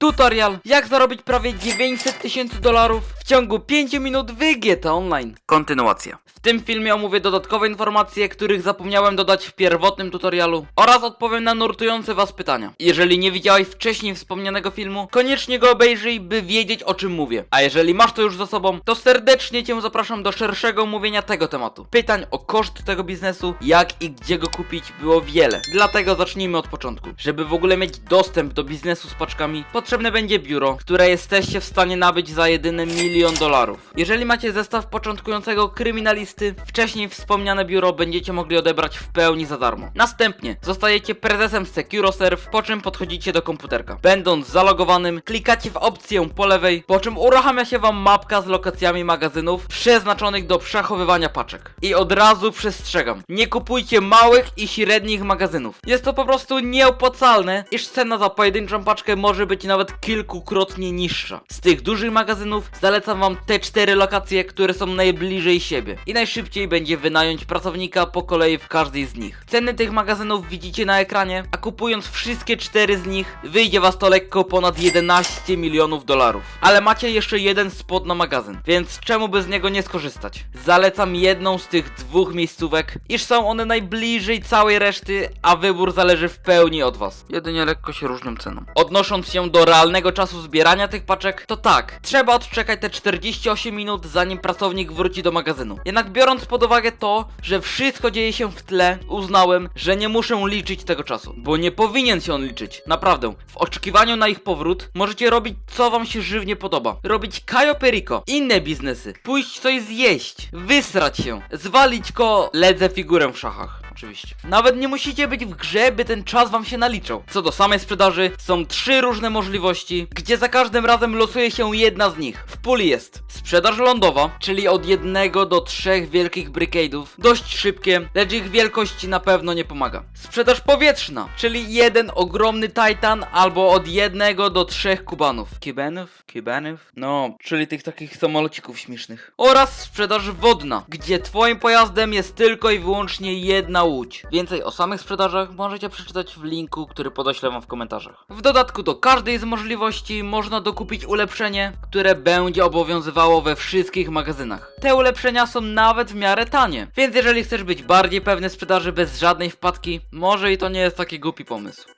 Tutorial jak zarobić prawie 900 tysięcy dolarów w ciągu 5 minut w GTA Online. Kontynuacja. W tym filmie omówię dodatkowe informacje, których zapomniałem dodać w pierwotnym tutorialu oraz odpowiem na nurtujące was pytania. Jeżeli nie widziałeś wcześniej wspomnianego filmu, koniecznie go obejrzyj, by wiedzieć o czym mówię. A jeżeli masz to już za sobą, to serdecznie cię zapraszam do szerszego omówienia tego tematu. Pytań o koszt tego biznesu, jak i gdzie go kupić było wiele. Dlatego zacznijmy od początku. Żeby w ogóle mieć dostęp do biznesu z paczkami, potrzebne będzie biuro, które jesteście w stanie nabyć za jedyny milion dolarów. Jeżeli macie zestaw początkującego kryminalisty, wcześniej wspomniane biuro będziecie mogli odebrać w pełni za darmo. Następnie zostajecie prezesem SecuroServe, po czym podchodzicie do komputerka. Będąc zalogowanym, klikacie w opcję po lewej, po czym uruchamia się wam mapka z lokacjami magazynów przeznaczonych do przechowywania paczek. I od razu przestrzegam, nie kupujcie małych i średnich magazynów. Jest to po prostu nieopłacalne, iż cena za pojedynczą paczkę może być nawet kilkukrotnie niższa. Z tych dużych magazynów zalecam wam te cztery lokacje, które są najbliżej siebie i najszybciej będzie wynająć pracownika po kolei w każdej z nich. Ceny tych magazynów widzicie na ekranie, a kupując wszystkie cztery z nich wyjdzie was to lekko ponad 11 milionów dolarów. Ale macie jeszcze jeden spot na magazyn, więc czemu by z niego nie skorzystać? Zalecam jedną z tych dwóch miejscówek, iż są one najbliżej całej reszty, a wybór zależy w pełni od was. Jedynie lekko się różnią ceną. Odnosząc się do realnego czasu zbierania tych paczek, to tak, trzeba odczekać te 48 minut zanim pracownik wróci do magazynu. Jednak biorąc pod uwagę to, że wszystko dzieje się w tle, uznałem, że nie muszę liczyć tego czasu, bo nie powinien się on liczyć. Naprawdę. W oczekiwaniu na ich powrót możecie robić co wam się żywnie podoba. Robić Kajo Perico, inne biznesy, pójść coś zjeść, wysrać się, zwalić ko ledzę figurę w szachach oczywiście. Nawet nie musicie być w grze, by ten czas wam się naliczał. Co do samej sprzedaży, są trzy różne możliwości, gdzie za każdym razem losuje się jedna z nich. Puli jest sprzedaż lądowa, czyli od jednego do trzech wielkich brigade'ów, dość szybkie, lecz ich wielkość na pewno nie pomaga. Sprzedaż powietrzna, czyli jeden ogromny Titan albo od jednego do trzech kubanów. Kubanów? Kubanów? No, czyli tych takich samolocików śmiesznych. Oraz sprzedaż wodna, gdzie twoim pojazdem jest tylko i wyłącznie jedna łódź. Więcej o samych sprzedażach możecie przeczytać w linku, który podeślę wam w komentarzach. W dodatku do każdej z możliwości można dokupić ulepszenie, które będzie obowiązywało we wszystkich magazynach. Te ulepszenia są nawet w miarę tanie, więc jeżeli chcesz być bardziej pewny sprzedaży bez żadnej wpadki, może i to nie jest taki głupi pomysł.